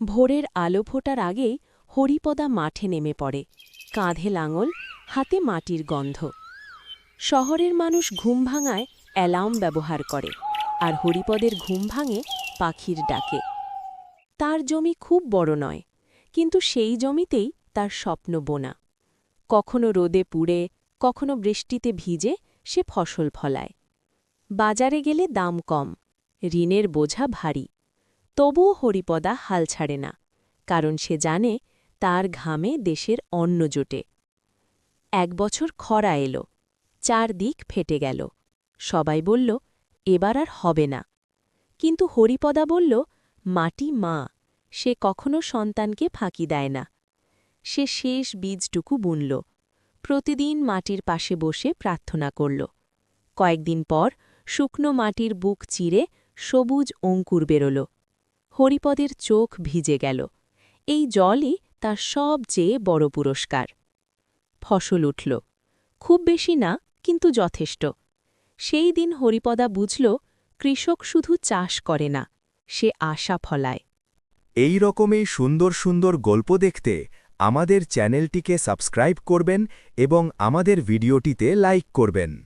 ভোরের আলো ফোটার আগেই হরিপদা মাঠে নেমে পড়ে। কাঁধে লাঙল, হাতে মাটির গন্ধ। শহরের মানুষ ঘুম ভাঙায় অ্যালার্ম ব্যবহার করে আর হরিপদের ঘুম ভাঙে পাখির ডাকে। তার জমি খুব বড় নয়, কিন্তু সেই জমিতেই তার স্বপ্ন বোনা। কখনো রোদে পুড়ে, কখনো বৃষ্টিতে ভিজে সে ফসল ফলায়। বাজারে গেলে দাম কম, ঋণের বোঝা ভারী। তবুও হরিপদা হাল ছাড়ে না, কারণ সে জানে তার ঘামে দেশের অন্ন জোটে। এক বছর খরা এলো চারদিক ফেটে গেল। সবাই বলল, এবার আর হবে না। কিন্তু হরিপদা বলল, মাটি মা, সে কখনো সন্তানকে ফাঁকি দেয় না। সে শেষ বীজটুকু বুনল, প্রতিদিন মাটির পাশে বসে প্রার্থনা করল। কয়েকদিন পর শুকনো মাটির বুক চিরে সবুজ অঙ্কুর বেরোল। হরিপদের চোখ ভিজে গেল। এই জলই তার সবচেয়ে বড় পুরস্কার। ফসল উঠল। খুব বেশি না, কিন্তু যথেষ্ট। সেই দিন হরিপদা বুঝল, কৃষক শুধু চাষ করে না, সে আশা ফলায়। এই রকমই সুন্দর সুন্দর গল্প দেখতে আমাদের চ্যানেলটিকে সাবস্ক্রাইব করবেন এবং আমাদের ভিডিওটিতে লাইক করবেন।